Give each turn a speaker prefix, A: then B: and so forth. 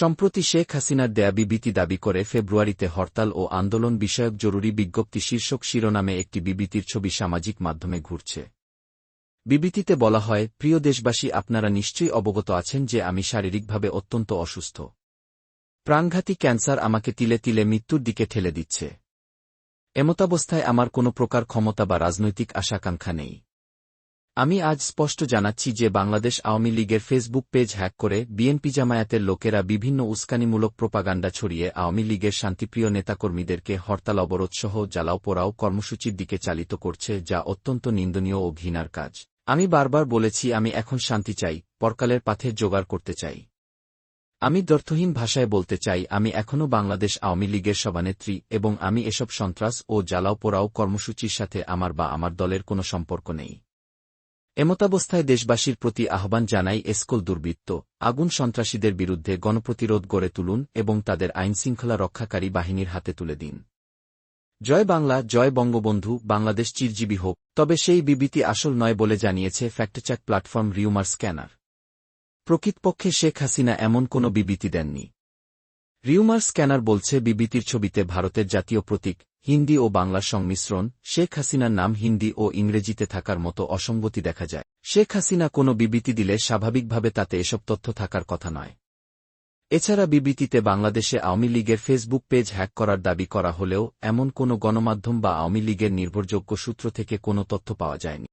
A: সম্প্রতি শেখ হাসিনার দেয়া বিবৃতি দাবি করে ফেব্রুয়ারিতে হরতাল ও আন্দোলন বিষয়ক জরুরি বিজ্ঞপ্তি শীর্ষক শিরোনামে একটি বিবৃতির ছবি সামাজিক মাধ্যমে ঘুরছে। বিবৃতিতে বলা হয়, প্রিয় দেশবাসী, আপনারা নিশ্চয়ই অবগত আছেন যে আমি শারীরিকভাবে অত্যন্ত অসুস্থ। প্রাণঘাতী ক্যান্সার আমাকে তিলে তিলে মৃত্যুর দিকে ঠেলে দিচ্ছে। এমতাবস্থায় আমার কোনো প্রকার ক্ষমতা বা রাজনৈতিক আশাকাঙ্ক্ষা নেই। আমি আজ স্পষ্ট জানাচ্ছি যে বাংলাদেশ আওয়ামী লীগের ফেসবুক পেজ হ্যাক করে বিএনপি জামায়াতের লোকেরা বিভিন্ন উস্কানিমূলক প্রোপাগান্ডা ছড়িয়ে আওয়ামী লীগের শান্তিপ্রিয় নেতাকর্মীদেরকে হরতাল, অবরোধসহ জ্বালাও পোড়াও কর্মসূচির দিকে চালিত করছে, যা অত্যন্ত নিন্দনীয় ও ঘৃণার কাজ। আমি বারবার বলেছি, আমি এখন শান্তি চাই, পরকালের পাথের জোগাড় করতে চাই। আমি দর্থহীন ভাষায় বলতে চাই, আমি এখনও বাংলাদেশ আওয়ামী লীগের সভানেত্রী এবং আমি এসব সন্ত্রাস ও জ্বালাও পোড়াও কর্মসূচির সাথে আমার বা আমার দলের কোনো সম্পর্ক নেই। এমতাবস্থায় দেশবাসীর প্রতি আহ্বান জানাই এসকল দুর্বৃত্ত, আগুন সন্ত্রাসীদের বিরুদ্ধে গণপ্রতিরোধ গড়ে তুলুন এবং তাদের আইনশৃঙ্খলা রক্ষাকারী বাহিনীর হাতে তুলে দিন। জয় বাংলা, জয় বঙ্গবন্ধু, বাংলাদেশ চিরজীবী হোক, তবে সেই বিবৃতি আসল নয় বলে জানিয়েছে ফ্যাক্টচেক প্ল্যাটফর্ম রিউমার স্ক্যানার। প্রকৃতপক্ষে শেখ হাসিনা এমন কোনো বিবৃতি দেননি। রিউমার স্ক্যানার বলছে, বিবৃতির ছবিতে ভারতের জাতীয় প্রতীক হিন্দি ও বাংলার সংমিশ্রণ, শেখ হাসিনার নাম হিন্দি ও ইংরেজিতে থাকার মতো অসঙ্গতি দেখা যায়। শেখ হাসিনা কোনো বিবৃতি দিলে স্বাভাবিকভাবে তাতে এসব তথ্য থাকার কথা নয়। এছাড়া বিবৃতিতে বাংলাদেশে আওয়ামী লীগের ফেসবুক পেজ হ্যাক করার দাবি করা হলেও এমন কোনো গণমাধ্যম বা আওয়ামী লীগের নির্ভরযোগ্য সূত্র থেকে কোনো তথ্য পাওয়া যায়নি।